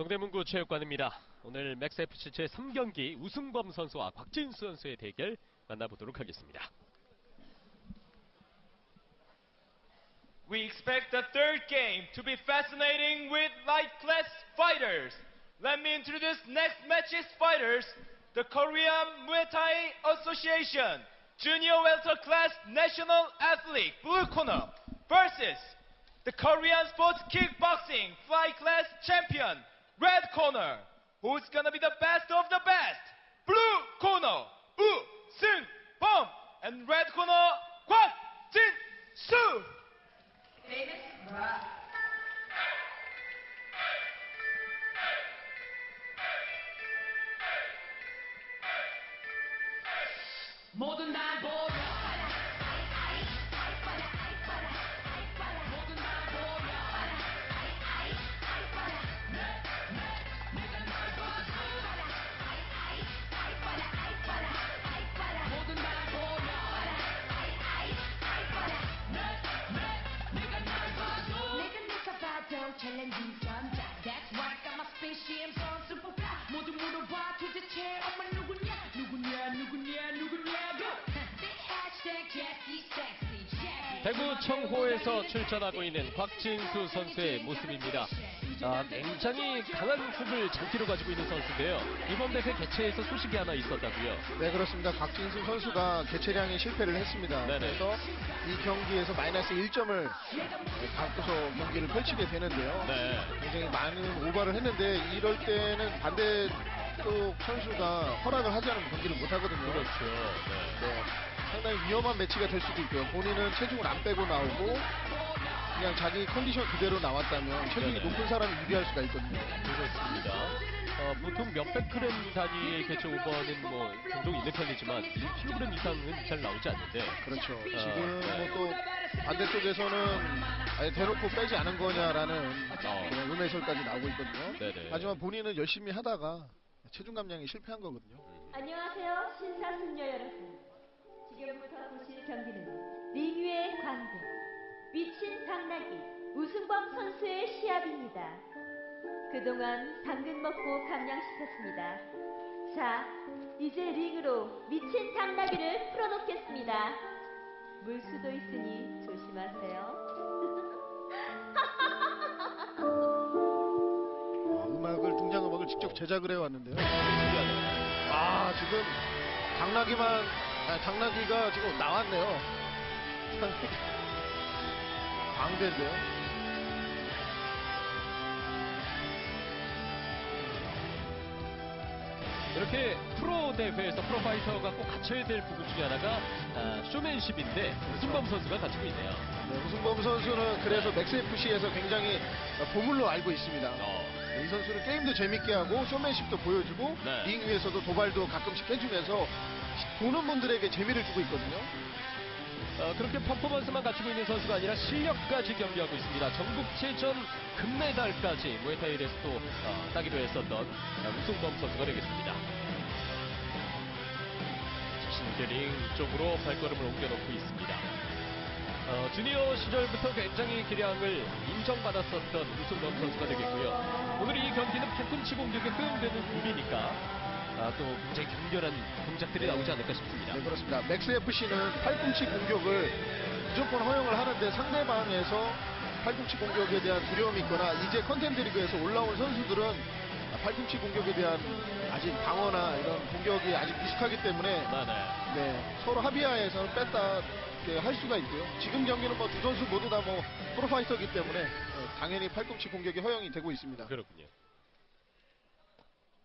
동대문구 체육관입니다. 오늘 맥스FC 제3경기 우승범 선수와 곽진수 선수의 대결 만나보도록 하겠습니다. We expect the third game to be fascinating with light class fighters. Let me introduce next match's fighters. The Korean Muay Thai Association Junior Welter Class National Athlete Blue Corner versus the Korean Sports Kickboxing Fly Class Champion Red Corner. Who's gonna be the best of the best? Blue Corner Woo Seung Bom and Red Corner Kwak Jin Soo. 모든 날 보여 모든 대구 청호에서 출전하고 있는 곽진수 선수의 모습입니다. 아, 굉장히 강한 훅을 장기로 가지고 있는 선수인데요. 이번 대회 개최에서 소식이 하나 있었다고요. 네 그렇습니다. 곽진수 선수가 개체량에 실패를 했습니다. 네네. 그래서 이 경기에서 마이너스 1점을 갖고서 경기를 펼치게 되는데요. 네. 굉장히 많은 오버를 했는데 이럴 때는 반대 쪽 선수가 허락을 하지 않으면 경기를 못 하거든요. 그렇죠. 네. 네. 상당히 위험한 매치가 될 수도 있고요. 본인은 체중을 안 빼고 나오고 그냥 자기 컨디션 그대로 나왔다면 체중이 네네. 높은 사람이 유리할 수가 있거든요. 그렇습니다. 어, 보통 몇백 그램 단위의 개체 오버는 뭐 종종 있는 편이지만 1kg 이상은 잘 나오지 않는데 그렇죠. 아, 지금 네. 뭐또 반대쪽에서는 아예 대놓고 빼지 않은 거냐라는 어. 그런 음해설까지 나오고 있거든요. 네네. 하지만 본인은 열심히 하다가 체중 감량에 실패한 거거든요. 안녕하세요, 신사숙녀 여러분. 지금부터 보실 경기는 링 위의 광대, 미친 당나귀, 우승범 선수의 시합입니다. 그동안 당근 먹고 감량시켰습니다. 자, 이제 링으로 미친 당나귀를 풀어놓겠습니다. 물수도 있으니 조심하세요. 직접 제작을 해왔는데요. 아 지금 당나귀만 아, 당나귀가 지금 나왔네요. 광대인데요. 이렇게 프로 대회에서 프로 파이터가 꼭 갖춰야 될 부분 중에 하나가 아, 쇼맨십인데 우승범 선수가 갖추고 있네요. 네, 우승범 선수는 그래서 맥스 FC에서 굉장히 보물로 알고 있습니다. 어, 이 선수는 게임도 재밌게 하고 쇼맨십도 보여주고 네. 링 위에서도 도발도 가끔씩 해주면서 보는 분들에게 재미를 주고 있거든요. 어, 그렇게 퍼포먼스만 갖추고 있는 선수가 아니라 실력까지 겸비하고 있습니다. 전국체전 금메달까지 무에타이 레스도 어, 따기로 했었던 어, 우승범 선수가 되겠습니다. 자신의 링 쪽으로 발걸음을 옮겨놓고 있습니다. 어, 주니어 시절부터 굉장히 기량을 인정받았었던 우승범 선수가 되겠고요. 오늘 이 경기는 팔꿈치 공격에 허용되는 룰이니까 아, 또 굉장히 격렬한 동작들이 나오지 않을까 싶습니다. 네, 그렇습니다. 맥스 FC는 팔꿈치 공격을 무조건 허용을 하는데 상대방에서 팔꿈치 공격에 대한 두려움이 있거나 이제 컨텐트 리그에서 올라온 선수들은 팔꿈치 공격에 대한 아직 방어나 이런 공격이 아직 미숙하기 때문에 네네. 네, 서로 합의하에서는 뺐다 할 수가 있고요. 지금 경기는 뭐 두 선수 모두 다 뭐 프로파이터기 때문에 네, 당연히 팔꿈치 공격이 허용이 되고 있습니다. 그렇군요.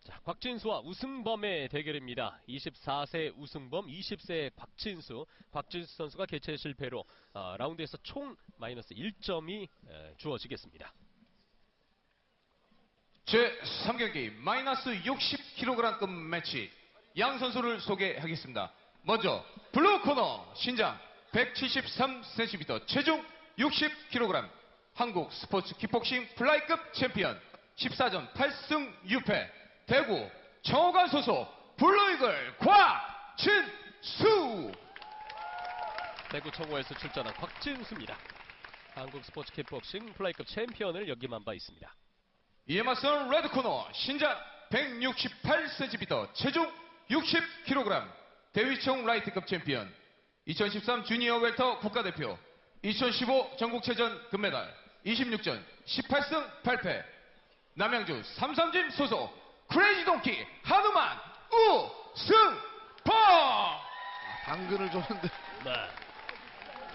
자, 곽진수와 우승범의 대결입니다. 24세 우승범, 20세 곽진수. 곽진수 선수가 개최 실패로 어, 라운드에서 총 마이너스 1점이 주어지겠습니다. 제 3경기 마이너스 60kg급 매치 양 선수를 소개하겠습니다. 먼저 블루 코너 신장 173cm 체중 60kg 한국 스포츠 킥복싱 플라이급 챔피언 14전 8승 6패 대구 청호관 소속 블루이글 곽진수 대구 청호에서 출전한 곽진수입니다. 한국 스포츠 킥복싱 플라이급 챔피언을 역임한 바 있습니다. 이에 맞선 레드 코너 신장 168cm 체중 60kg 대위총 라이트급 챔피언 2013 주니어 웰터 국가대표 2015 전국체전 금메달 26전 18승 8패 남양주 삼삼진 소속 크레이지 동키 한우만 우승범 당근을 줬는데 네.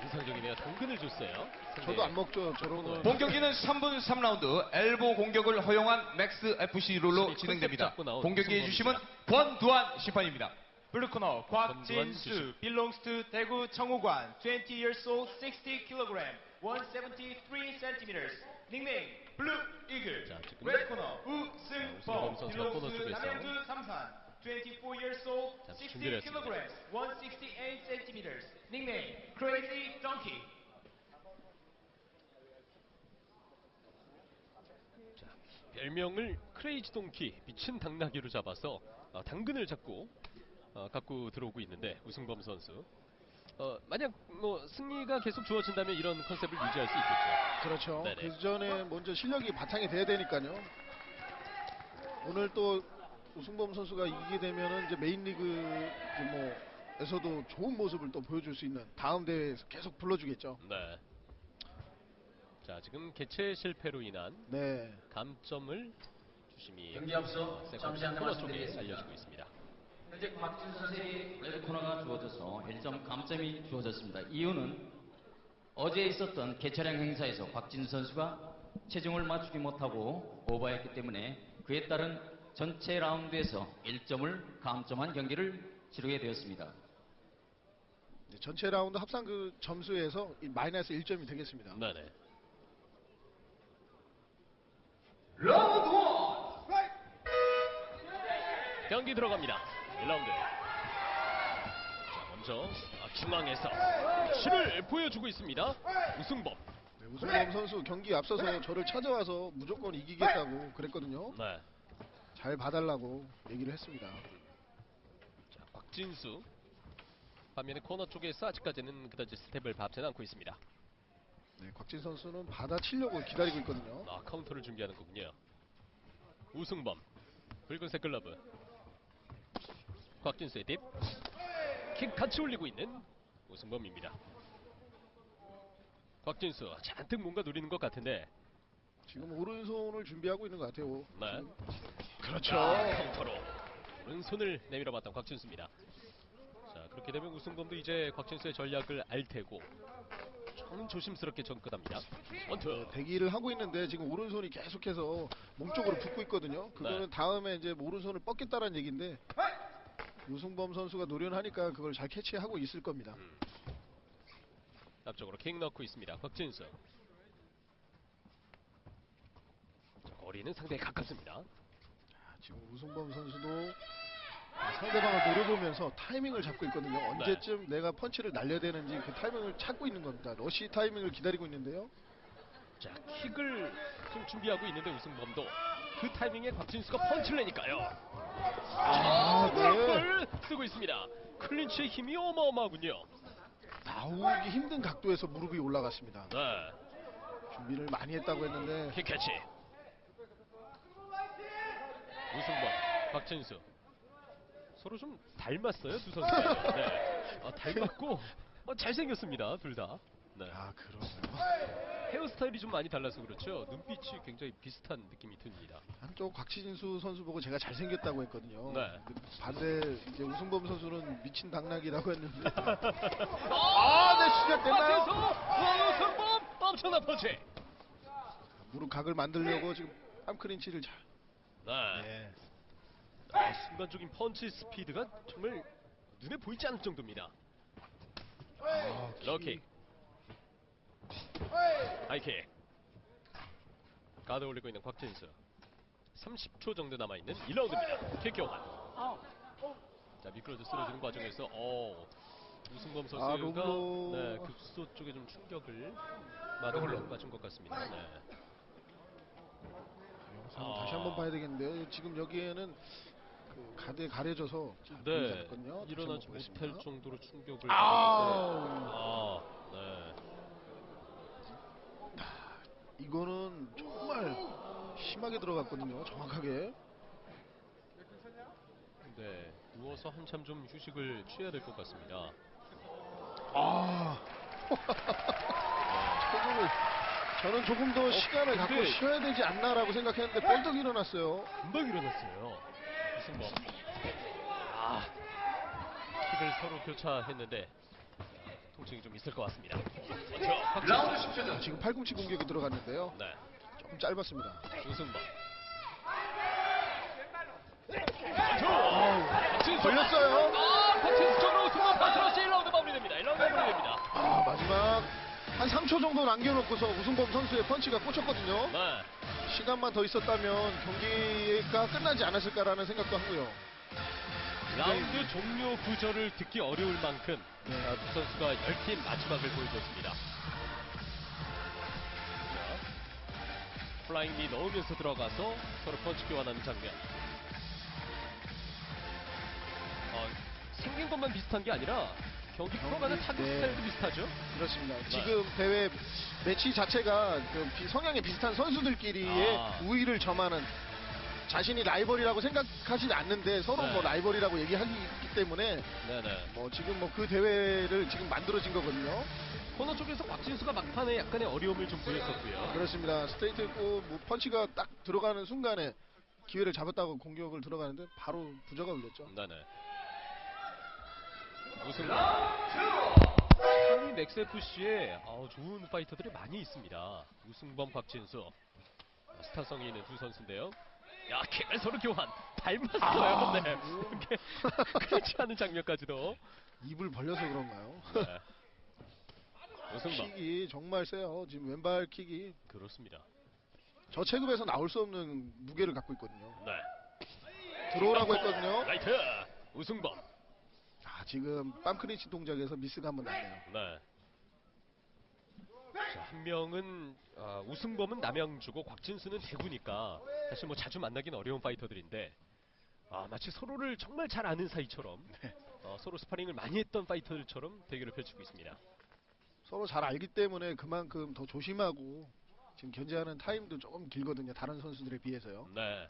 인상적이네요. 당근을 줬어요. 저도 안 먹죠 저런 거. 본 경기는 3분 3라운드 엘보 공격을 허용한 맥스 FC 룰로 진행됩니다. 공격해 주심은 우승범입니다. 권두한 심판입니다. Blue corner, 권두환 곽진수 belongs to 대구 청호관, 20 years old, 60 kg, 173 centimeters. Nickname Blue Eagle. 자, 지금 Red corner, 우승범 우승범 선수가 belongs 코너 to 쪽에서 남양주 삼산, 24 years old, 잠시 60 준비를 kg, 했습니다. 168 centimeters. Nickname Crazy Donkey. 별명을 크레이지 동키 미친 당나귀로 잡아서 어, 당근을 잡고 어, 갖고 들어오고 있는데 우승범 선수. 어, 만약 뭐 승리가 계속 주어진다면 이런 컨셉을 유지할 수 있겠죠. 그렇죠. 네네. 그 전에 먼저 실력이 바탕이 돼야 되니까요. 오늘 또 우승범 선수가 이기게 되면은 이제 메인 리그 이제 뭐에서도 좋은 모습을 또 보여줄 수 있는 다음 대회에서 계속 불러주겠죠. 네. 자 지금 개최 실패로 인한 네. 감점을 주심이 경기 앞서 잠시 안내 코너 쪽에 말씀드리겠습니다. 알려지고 있습니다. 현재 곽진 선수의 레드 코너가 주어져서 1점 감점이 주어졌습니다. 이유는 어제 있었던 개차량 행사에서 곽진 선수가 체중을 맞추지 못하고 오버했기 때문에 그에 따른 전체 라운드에서 1점을 감점한 경기를 치르게 되었습니다. 이제 전체 라운드 합산 그 점수에서 이 마이너스 1점이 되겠습니다. 네네. 경기 들어갑니다. 1라운드. 자, 먼저 아, 중앙에서 치를 보여주고 있습니다. 우승범. 네, 우승범 선수 경기 앞서서 저를 찾아와서 무조건 이기겠다고 그랬거든요. 네. 잘 봐달라고 얘기를 했습니다. 자, 곽진수. 반면에 코너 쪽에서 아직까지는 그다지 스텝을 밟지는 않고 있습니다. 네, 곽진 선수는 받아치려고 기다리고 있거든요. 아, 카운터를 준비하는 거군요. 우승범. 붉은색 글러브. 곽진수의 딥. 킥 같이 올리고 있는 우승범입니다. 곽진수 잔뜩 뭔가 노리는 것 같은데 지금 오른손을 준비하고 있는 것 같아요. 네. 그렇죠. 아, 카운터로 오른손을 내밀어 봤던 곽진수입니다. 자 그렇게 되면 우승범도 이제 곽진수의 전략을 알 테고 좀 조심스럽게 접근합니다. 원투. 대기를 하고 있는데 지금 오른손이 계속해서 몸쪽으로 붙고 있거든요. 그거는 네. 다음에 이제 오른손을 뻗겠다라는 얘기인데 우승범 선수가 노련하니까 그걸 잘 캐치하고 있을 겁니다. 음. 앞쪽으로 킥 넣고 있습니다. 곽진수. 자, 거리는 상당히 가깝습니다. 지금 우승범 선수도 상대방을 노려보면서 타이밍을 잡고 있거든요. 언제쯤 내가 펀치를 날려야 되는지 그 타이밍을 찾고 있는 겁니다. 러시 타이밍을 기다리고 있는데요. 자 킥을 좀 준비하고 있는데 우승범도 그 타이밍에 곽진수가 펀치를 내니까요. 아, 네. 무릎을 쓰고 있습니다. 클린치의 힘이 어마어마하군요. 나오기 힘든 각도에서 무릎이 올라갔습니다. 네. 준비를 많이 했다고 했는데 킥캐치. 우승범, 박진수. 서로 좀 닮았어요, 두 선수가. 네. 아, 닮았고, 어, 잘생겼습니다, 둘 다. 네. 아 그러네요. 헤어스타일이 좀 많이 달라서 그렇죠. 눈빛이 굉장히 비슷한 느낌이 듭니다. 한쪽 곽진수 선수 보고 제가 잘생겼다고 했거든요. 네. 반대 이제 우승범 선수는 미친 당나귀라고 했는데 아, 네, 시작 됐나요? 박진수, 우승범, 엄청난 펀치. 무릎 각을 만들려고 지금 뺨크린치를 잘. 네. 네. 아, 순간적인 펀치 스피드가 정말 눈에 보이지 않을 정도입니다. 아, 럭킥. 하이킥. 가드 올리고 있는 곽진수. 30초 정도 남아있는 1라운드입니다. 킥 교환. 자, 미끄러져 쓰러지는 과정에서, 어, 우승범 선수가 로블로. 네, 급소 쪽에 좀 충격을 맞은 맞은 것 같습니다. 네. 영상 아. 다시 한번 봐야 되겠는데 지금 여기에는 그 가드에 가려져서 네, 일어나지 못할. 정도로 충격을. 받았는데, 아, 네. 이거는 정말 심하게 들어갔거든요. 정확하게. 네, 누워서 한참 좀 휴식을 취해야 될 것 같습니다. 아. 조금을 저는 조금 더 시간을 갖고 어, 근데- 쉬어야 되지 않나라고 생각했는데 뻘떡 일어났어요. 금방 일어났어요. 이승범. 아, 킥을 서로 교차했는데 통증이 좀 있을 것 같습니다. 먼저 박진수. 지금 팔꿈치 공격이 들어갔는데요. 네, 조금 짧았습니다. 우승범. 박진수. 걸렸어요. 아, 박진수 쪽으로 우승범 파트너스 1라운드 마무리됩니다. 1라운드 마무리됩니다. 아, 마지막 한 3초 정도 남겨놓고서 우승범 선수의 펀치가 꽂혔거든요. 네. 시간만 더 있었다면 경기가 끝나지 않았을까라는 생각도 하고요. 라운드 종료 구절을 듣기 어려울 만큼 네. 아, 두 선수가 얽힌 마지막을 보여줬습니다. 자, 플라잉 미 넣으면서 들어가서 서로 펀치 교환하는 장면. 어, 생긴 것만 비슷한 게 아니라 경기 풀어가는 타격 네. 스타일도 비슷하죠. 그렇습니다. 지금 대회 매치 자체가 그 비- 성향이 비슷한 선수들끼리의 아. 우위를 점하는 자신이 라이벌이라고 생각하지 않는데 서로 네. 뭐 라이벌이라고 얘기하기 때문에 네네. 뭐 지금 뭐 그 대회를 지금 만들어진 거거든요. 코너 쪽에서 박진수가 막판에 약간의 어려움을 좀 보였었고요. 그렇습니다. 스트레이트 있고 뭐 펀치가 딱 들어가는 순간에 기회를 잡았다고 공격을 들어가는데 바로 부저가 울렸죠. 네네. 우승. 한미 맥스FC에 어, 좋은 파이터들이 많이 있습니다. 우승범, 박진수. 아, 스타성이 있는 두 선수인데요. 야, 킥을 서로 교환. 닮았어요. 아, 네. 이렇게 그렇지 않은 장면까지도. 입을 벌려서 그런가요? 네. 우승범. 킥이 정말 세요. 지금 왼발 킥이 그렇습니다. 저 체급에서 나올 수 없는 무게를 갖고 있거든요. 네. 들어오라고 했거든요. 라이트. 우승범. 아, 지금 빰크리치 동작에서 미스가 한번 났네요. 네. 자, 한 명은 아, 우승범은 남양주고 곽진수는 대구니까 사실 뭐 자주 만나긴 어려운 파이터들인데 아, 마치 서로를 정말 잘 아는 사이처럼 네. 어, 서로 스파링을 많이 했던 파이터들처럼 대결을 펼치고 있습니다. 서로 잘 알기 때문에 그만큼 더 조심하고 지금 견제하는 타임도 조금 길거든요. 다른 선수들에 비해서요. 네.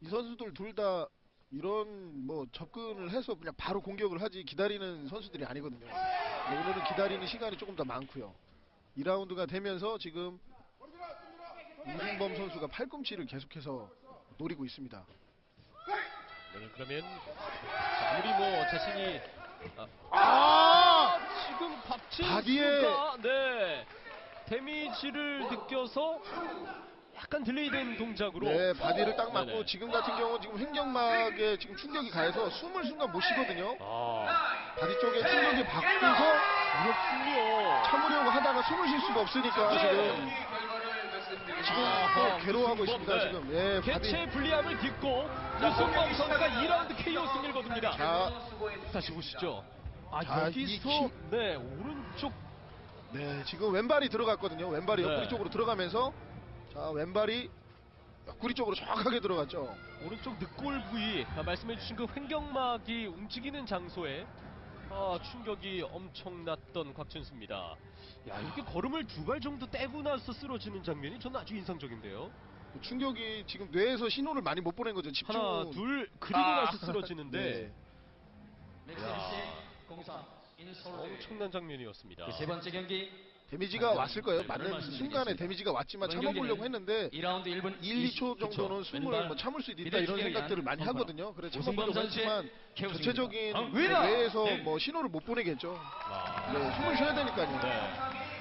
이 선수들 둘 다 이런 뭐 접근을 해서 그냥 바로 공격을 하지 기다리는 선수들이 아니거든요. 근데 오늘은 기다리는 시간이 조금 더 많고요. 2라운드가 되면서 지금 우승범 선수가 팔꿈치를 계속해서 노리고 있습니다. 네, 그러면 자, 아무리 뭐 자신이 아, 아! 지금 바디에- 박진수가 네 데미지를 느껴서 약간 딜레이된 동작으로 네, 바디를 딱 맞고 네네. 지금 같은 경우 지금 횡격막에 지금 충격이 가해서 숨을 순간 못 쉬거든요. 아 바디 쪽에 충격이 받고서 그렇군요. 참으려고 하다가 숨을 쉴 수가 없으니까 지금 지금 아하, 또 괴로워하고 우승범, 있습니다. 네. 지금 예, 바디 개체 불리함을 딛고 우승범 선수가 2라운드 KO 승리를 거둡니다. 자, 다시 보시죠. 아 자, 여기서 이 킥. 네 오른쪽 네, 지금 왼발이 들어갔거든요. 왼발이 네. 옆구리 쪽으로 들어가면서 자, 왼발이 옆구리 쪽으로 정확하게 들어갔죠. 오른쪽 늑골 부위 아, 말씀해주신 그 횡격막이 움직이는 장소에 아, 충격이 엄청났던 곽준수입니다. 야 이렇게 걸음을 두 발 정도 떼고 나서 쓰러지는 장면이 저는 아주 인상적인데요. 충격이 지금 뇌에서 신호를 많이 못 보낸 거죠. 집중. 하나 둘 그리고 아. 나서 쓰러지는데 네. 맥스FC 공사 인서울 엄청난 장면이었습니다. 그 세 번째 경기 데미지가 왔을 거예요. 맞는 말씀드리겠습니다. 순간에 데미지가 왔지만 참아보려고 했는데 2라운드 1분 1, 2초 정도는 숨을 뭐 참을 수 있다 이런 생각들을 많이. 하거든요. 그래서 참아보려고 했지만 전체적인! 뇌에서 네. 뭐 신호를 못 보내겠죠. 아, 네, 숨을 쉬어야 되니까요. 네.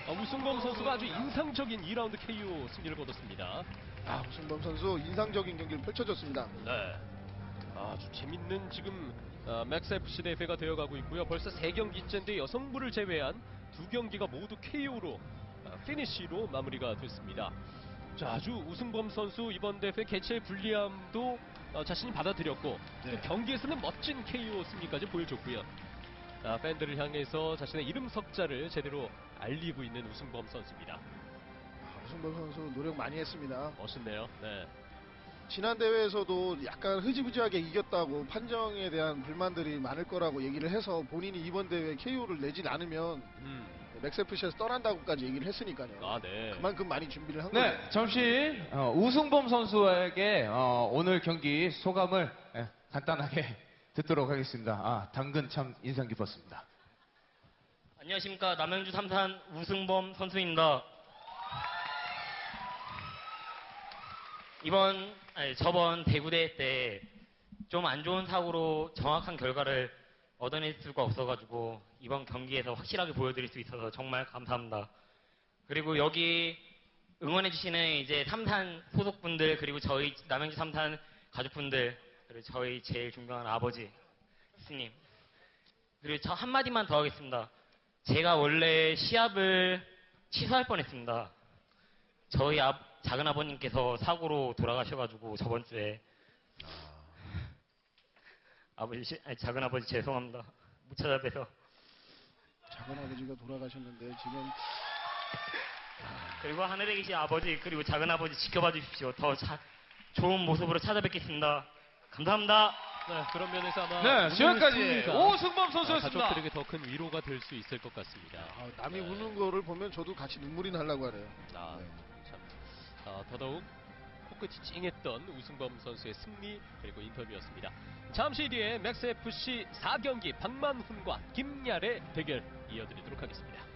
아, 우승범 선수가 아주 인상적인 2라운드 KO 승리를 거뒀습니다. 아, 우승범 선수 인상적인 경기를 펼쳐줬습니다. 네. 아주 재밌는 지금 어, 맥스 FC 대회가 되어가고 있고요. 벌써 세 경기째인데 여성부를 제외한 두 경기가 모두 KO로 어, 피니시로 마무리가 됐습니다. 자, 아주 우승범 선수 이번 대회 개최 불리함도 어, 자신이 받아들였고 네. 또 경기에서는 멋진 KO 승리까지 보여줬고요. 아, 팬들을 향해서 자신의 이름 석자를 제대로 알리고 있는 우승범 선수입니다. 아, 우승범 선수 노력 많이 했습니다. 멋있네요. 네. 지난 대회에서도 약간 흐지부지하게 이겼다고 판정에 대한 불만들이 많을 거라고 얘기를 해서 본인이 이번 대회 KO를 내진 않으면 음. 맥세프시에서 떠난다고까지 얘기를 했으니까요. 아, 네. 그만큼 많이 준비를 한 거예요. 네, 잠시 어, 우승범 선수에게 어, 오늘 경기 소감을 예, 간단하게 듣도록 하겠습니다. 아, 당근 참 인상 깊었습니다. 안녕하십니까 남양주 삼산 우승범 선수입니다. 이번 아니, 저번 대구대회 때 좀 안 좋은 사고로 정확한 결과를 얻어낼 수가 없어가지고 이번 경기에서 확실하게 보여드릴 수 있어서 정말 감사합니다. 그리고 여기 응원해주시는 이제 삼산 소속분들 그리고 저희 남양주 삼산 가족분들 그리고 저희 제일 존경하는 아버지 스님 그리고 저 한마디만 더 하겠습니다. 제가 원래 시합을 취소할 뻔했습니다. 저희 아, 작은 아버님께서 사고로 돌아가셔가지고 저번 주에 아버지 시- 아니, 작은 아버지 죄송합니다. 못 찾아뵈서 작은 아버지가 돌아가셨는데 지금 그리고 하늘에 계신 아버지 그리고 작은 아버지 지켜봐 주십시오. 더 자- 좋은 모습으로 찾아뵙겠습니다. 감사합니다. 네, 그런 면에서 아마 네, 오늘 지금까지 승리가 오승범 선수였습니다. 가족들에게 더 큰 위로가 될 수 있을 것 같습니다. 아, 남이 우는 거를 보면 저도 같이 눈물이 나려고 하네요. 아, 네. 참. 아, 더더욱 코끝이 찡했던 우승범 선수의 승리 그리고 인터뷰였습니다. 잠시 뒤에 맥스 FC 4경기 박만훈과 김야의 대결 이어드리도록 하겠습니다.